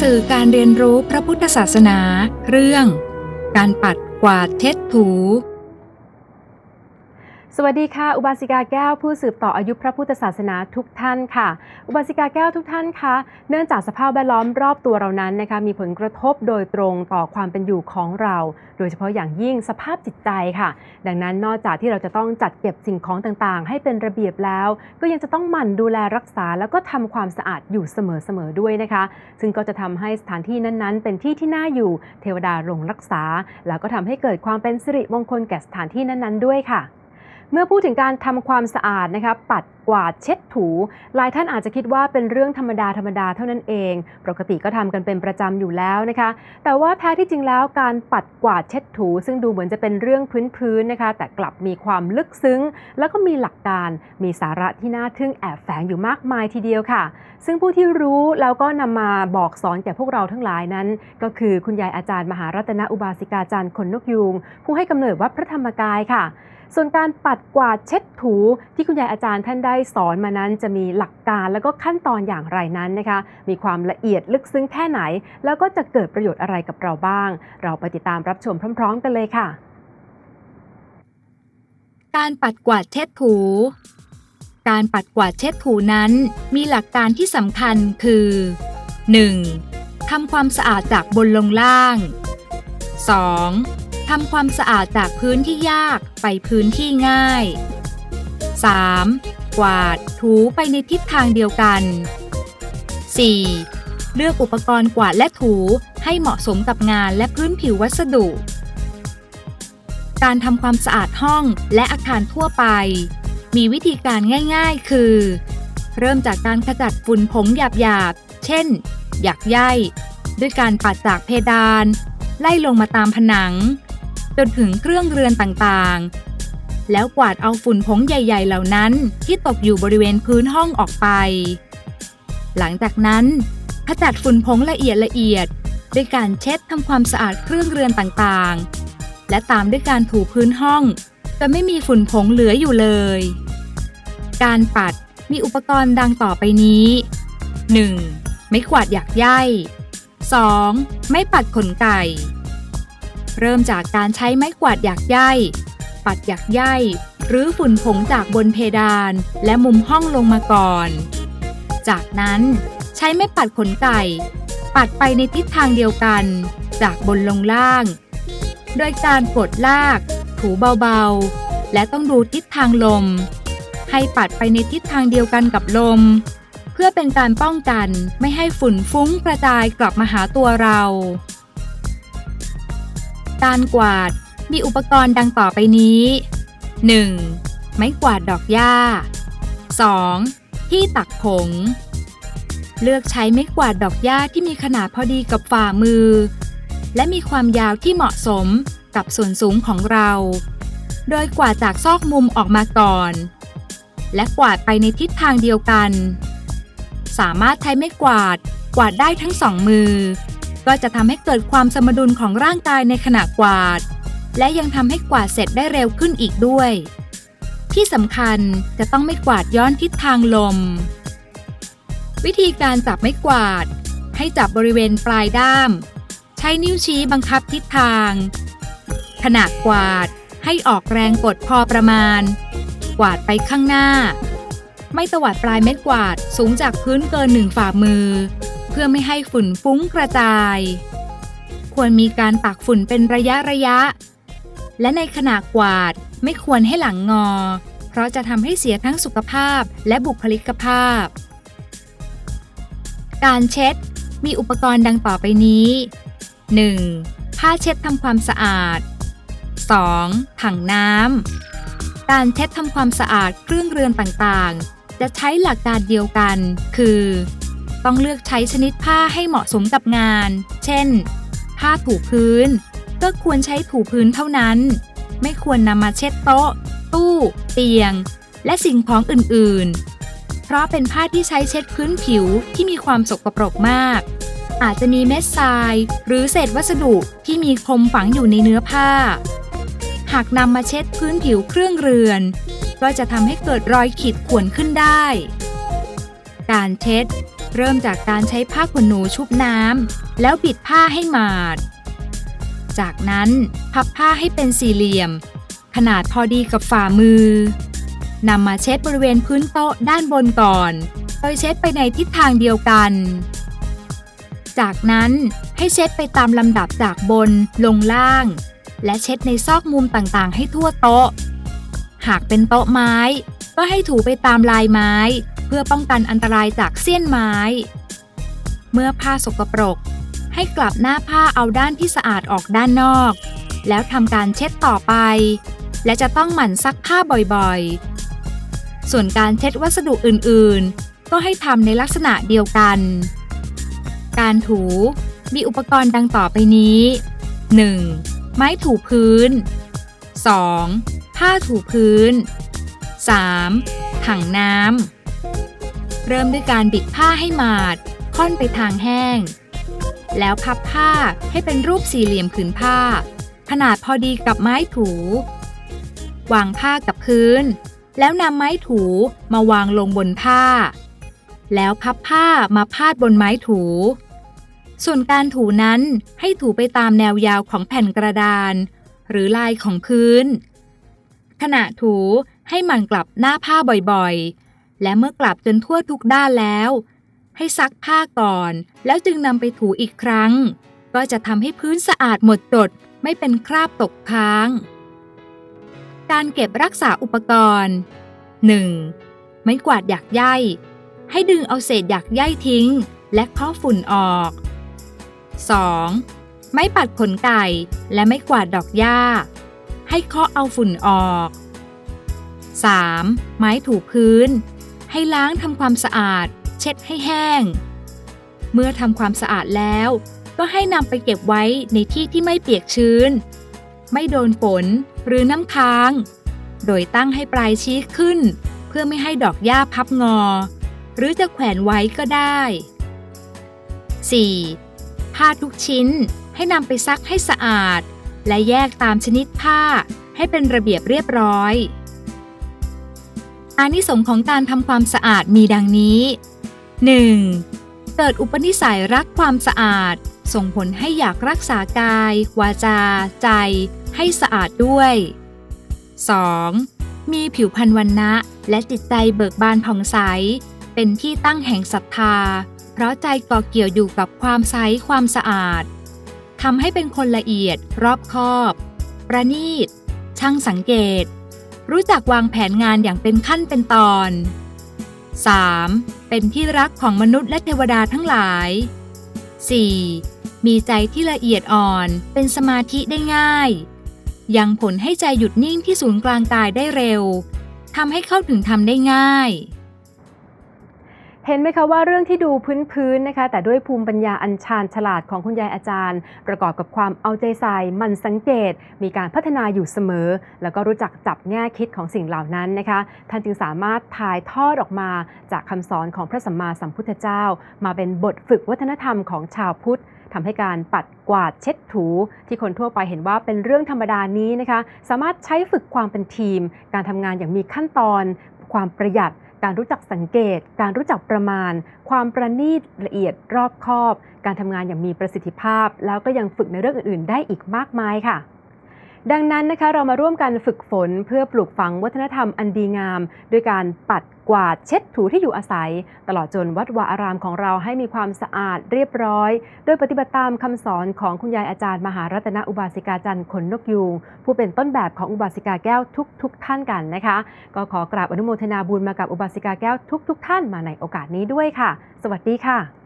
สื่อการเรียนรู้พระพุทธศาสนา เรื่อง การปัดกวาดเช็ดถู สวัสดีค่ะ อุบาสิกาแก้วผู้สืบต่ออายุพระพุทธศาสนาทุกท่านค่ะ อุบาสิกาแก้วทุกท่านคะเนื่องจากสภาพแวดล้อมรอบตัวเรานั้นนะคะมีผลกระทบโดยตรงต่อความเป็นอยู่ของเรา โดยเฉพาะอย่างยิ่งสภาพจิตใจค่ะ ดังนั้นนอกจากที่เราจะต้องจัดเก็บสิ่งของต่างๆ ให้เป็นระเบียบแล้ว ก็ยังจะต้องหมั่นดูแลรักษาแล้วก็ทำความสะอาดอยู่เสมอๆด้วยนะคะ ซึ่งก็จะทำให้สถานที่นั้นๆ เป็นที่ที่น่าอยู่ เทวดาลงรักษา แล้วก็ทำให้เกิดความเป็นสิริมงคลแก่สถานที่นั้นๆ ด้วยค่ะ เมื่อพูดถึงการทำความสะอาดนะคะปัด กวาดเช็ดถู หลายท่านอาจจะคิดว่าเป็นเรื่องธรรมดาธรรมดาเท่านั้นเอง ปกติก็ทำกันเป็นประจำอยู่แล้วนะคะ แต่ว่าแท้ที่จริงแล้วการปัดกวาดเช็ดถู ซึ่งดูเหมือนจะเป็นเรื่องพื้นๆนะคะ แต่กลับมีความลึกซึ้ง แล้วก็มีหลักการมีสาระที่น่าทึ่งแอบแฝงอยู่มากมายทีเดียวค่ะ ซึ่งผู้ที่รู้แล้วก็นำมาบอกสอนแก่พวกเราทั้งหลายนั้น ก็คือคุณยายอาจารย์มหารัตนอุบาสิกาจารย์ขนนกยูงผู้ให้กำเนิดวัดพระธรรมกายค่ะ ส่วนการปัดกวาดเช็ดถูที่คุณยายอาจารย์ท่านได้สอนมานั้นจะมีหลักการแล้วก็ขั้นตอนอย่างไรนั้นนะคะ มีความละเอียดลึกซึ้งแค่ไหน แล้วก็จะเกิดประโยชน์อะไรกับเราบ้าง เราไปติดตามรับชมพร้อม ๆ กันเลยค่ะ การปัดกวาดเช็ดถู การปัดกวาดเช็ดถูนั้น มีหลักการที่สำคัญคือ 1. ทำความสะอาดจากบนลงล่าง 2. ทำความสะอาดจากพื้นที่ยากไปพื้นที่ง่าย 3. กวาดถูไปในทิศทางเดียวกัน 4. เลือกอุปกรณ์กวาดและถูให้เหมาะสมกับงานและพื้นผิววัสดุ การทำความสะอาดห้องและอาคารทั่วไป มีวิธีการง่าย ๆ คือ เริ่มจากการขจัดฝุ่นผงหยาบๆ เช่น หยักใยด้วยการปัดจากเพดาน ไล่ลงมาตามผนัง จนถึงเครื่องเรือนต่างๆ แล้วกวาดเอาฝุ่นผงใหญ่ ๆ เหล่านั้น ที่ตกอยู่บริเวณพื้นห้องออกไป หลังจากนั้นขจัดฝุ่นผงละเอียดละเอียด ด้วยการเช็ดทำความสะอาดเครื่องเรือนต่างๆ และตามด้วยการถูพื้นห้องจะไม่มีฝุ่นผงเหลืออยู่เลย การปัดมีอุปกรณ์ดังต่อไปนี้ 1. ไม่กวาดหยักใย 2. ไม่ปัดขนไก่ เริ่มจากการใช้ไม้กวาดหยักใย ปัดหยักใยหรือฝุ่นผงจากบนเพดาน และมุมห้องลงมาก่อน จากนั้นใช้ไม้ปัดขนไก่ ปัดไปในทิศทางเดียวกัน จากบนลงล่าง โดยการกดลาก ถูเบาๆ และต้องดูทิศทางลม ให้ปัดไปในทิศทางเดียวกันกับลม เพื่อเป็นการป้องกันไม่ให้ฝุ่นฟุ้งกระจายกลับมาหาตัวเรา การกวาด มีอุปกรณ์ดังต่อไปนี้ 1. ไม้กวาดดอกหญ้า 2. ที่ตักผง เลือกใช้ไม้กวาดดอกหญ้าที่มีขนาดพอดีกับฝ่ามือ และมีความยาวที่เหมาะสมกับส่วนสูงของเรา โดยกวาดจากซอกมุมออกมาก่อน และกวาดไปในทิศทางเดียวกัน สามารถใช้ไม้กวาดกวาดได้ทั้งสองมือ ก็จะทำให้เกิดความสมดุลของร่างกายในขณะกวาด และยังทำให้กวาดเสร็จได้เร็วขึ้นอีกด้วย ที่สำคัญจะต้องไม่กวาดย้อนทิศทางลม วิธีการจับไม้กวาด ให้จับบริเวณปลายด้าม ใช้นิ้วชี้บังคับทิศทาง ขณะกวาดให้ออกแรงกดพอประมาณ กวาดไปข้างหน้า ไม่ตวัดปลายเม็ดกวาดสูงจากพื้นเกินหนึ่งฝ่ามือ เพื่อไม่ให้ฝุ่นฟุ้งกระจาย ควรมีการตักฝุ่นเป็นระยะระยะ และในขณะกวาดไม่ควรให้หลังงอ เพราะจะทำให้เสียทั้งสุขภาพและบุคลิกภาพ การเช็ด มีอุปกรณ์ดังต่อไปนี้ 1. ผ้าเช็ดทำความสะอาด 2. ถังน้ำ การเช็ดทำความสะอาดเครื่องเรือนต่างๆ จะใช้หลักการเดียวกัน คือ ต้องเลือกใช้ชนิดผ้าให้เหมาะสมกับงาน เช่น ผ้าถูพื้น ก็ควรใช้ถูพื้นเท่านั้น ไม่ควรนำมาเช็ดโต๊ะ ตู้ เตียง และสิ่งของอื่นๆ เพราะเป็นผ้าที่ใช้เช็ดพื้นผิวที่มีความสกปรกมาก อาจจะมีเม็ดทราย หรือเศษวัสดุที่มีคมฝังอยู่ในเนื้อผ้า หากนำมาเช็ดพื้นผิวเครื่องเรือน ก็จะทำให้เกิดรอยขีดข่วนขึ้นได้ การเช็ดเริ่มจากการใช้ผ้าขนหนูชุบน้ำแล้วบิดผ้าให้หมาด จากนั้นพับผ้าให้เป็นสี่เหลี่ยม ขนาดพอดีกับฝ่ามือนำมาเช็ดบริเวณพื้นโต๊ะด้านบนก่อน โดยเช็ดไปในทิศทางเดียวกัน จากนั้นให้เช็ดไปตามลำดับจากบนลงล่าง และเช็ดในซอกมุมต่างๆ ให้ทั่วโต๊ะ หากเป็นโต๊ะไม้ ก็ให้ถูไปตามลายไม้ เพื่อป้องกันอันตรายจากเสี้ยนไม้ เมื่อผ้าสกปรก ให้กลับหน้าผ้าเอาด้านที่สะอาดออกด้านนอก แล้วทำการเช็ดต่อไป และจะต้องหมั่นซักผ้าบ่อยๆ ส่วนการเช็ดวัสดุอื่นๆ ก็ให้ทำในลักษณะเดียวกัน การถูมีอุปกรณ์ดังต่อไปนี้ 1. ไม้ถูพื้น 2. ผ้าถูพื้น 3. ถังน้ำเริ่มด้วยการบิดผ้าให้หมาด ค่อนไปทางแห้ง แล้วพับผ้าให้เป็นรูปสี่เหลี่ยมผืนผ้า ขนาดพอดีกับไม้ถู วางผ้ากับพื้น แล้วนำไม้ถูมาวางลงบนผ้า แล้วพับผ้ามาพาดบนไม้ถู ส่วนการถูนั้นให้ถูไปตามแนวยาวของแผ่นกระดาน หรือลายของพื้น ขณะถูให้หมันกลับหน้าผ้าบ่อยๆ และเมื่อกลับจนทั่วทุกด้านแล้ว ให้ซักผ้าก่อน แล้วจึงนำไปถูอีกครั้ง ก็จะทำให้พื้นสะอาดหมดจดไม่เป็นคราบตกค้าง การเก็บรักษาอุปกรณ์ 1. ไม้กวาดหยักใยให้ดึงเอาเศษหยักใยทิ้ง และเคาะฝุ่นออก 2. ไม้ปัดขนไก่และไม้กวาดดอกหญ้า ให้เคาะเอาฝุ่นออก 3. ไม้ถูพื้น ให้ล้างทำความสะอาด เช็ดให้แห้ง เมื่อทำความสะอาดแล้ว ก็ให้นำไปเก็บไว้ในที่ที่ไม่เปียกชื้น ไม่โดนฝนหรือน้ำค้าง โดยตั้งให้ปลายชี้ขึ้น เพื่อไม่ให้ดอกหญ้าพับงอ หรือจะแขวนไว้ก็ได้ 4. ผ้าทุกชิ้นให้นำไปซักให้สะอาด และแยกตามชนิดผ้าให้เป็นระเบียบเรียบร้อยอานิสงส์ของการทำความสะอาดมีดังนี้ 1. เกิดอุปนิสัยรักความสะอาด ส่งผลให้อยากรักษากาย วาจา ใจ ให้สะอาดด้วย 2. มีผิวพรรณวันนะและจิตใจเบิกบานผ่องใส เป็นที่ตั้งแห่งศรัทธา เพราะใจก่อเกี่ยวอยู่กับความใสความสะอาดทำให้เป็นคนละเอียด รอบคอบ ประณีต ช่างสังเกต รู้จักวางแผนงานอย่างเป็นขั้นเป็นตอน 3. เป็นที่รักของมนุษย์และเทวดาทั้งหลาย 4. มีใจที่ละเอียดอ่อนเป็นสมาธิได้ง่าย ยังผลให้ใจหยุดนิ่งที่ศูนย์กลางกายได้เร็วทำให้เข้าถึงธรรมได้ง่าย เห็นไหมคะว่าเรื่องที่ดูพื้นๆนะคะ แต่ด้วยภูมิปัญญาอันชาญฉลาดของคุณยายอาจารย์ ประกอบกับความเอาใจใส่มันสังเกต มีการพัฒนาอยู่เสมอ แล้วก็รู้จักจับแง่คิดของสิ่งเหล่านั้นนะคะ ท่านจึงสามารถถ่ายทอดออกมาจากคำสอนของพระสัมมาสัมพุทธเจ้า มาเป็นบทฝึกวัฒนธรรมของชาวพุทธทำให้การปัดกวาดเช็ดถู ที่คนทั่วไปเห็นว่าเป็นเรื่องธรรมดานี้นะคะ สามารถใช้ฝึกความเป็นทีม การทำงานอย่างมีขั้นตอน ความประหยัด การรู้จักสังเกต การรู้จักประมาณ ความประณีตละเอียดรอบคอบ การทำงานอย่างมีประสิทธิภาพ แล้วก็ยังฝึกในเรื่องอื่น ๆ ได้อีกมากมายค่ะ ดังนั้นนะคะเรามาร่วมกันฝึกฝนเพื่อปลูกฝังวัฒนธรรมอันดีงาม ด้วยการปัดกวาดเช็ดถูที่อยู่อาศัย ตลอดจนวัดวาอารามของเราให้มีความสะอาดเรียบร้อย โดยปฏิบัติตามคำสอนของคุณยายอาจารย์มหารัตนอุบาสิกาจันทร์ขนนกยูงผู้เป็นต้นแบบของอุบาสิกาแก้วทุกๆทท่านกันนะคะ ก็ขอกราบอนุโมทนาบุญมากับอุบาสิกาแก้วทุกๆทท่านมาในโอกาสนี้ด้วยค่ะ สวัสดีค่ะ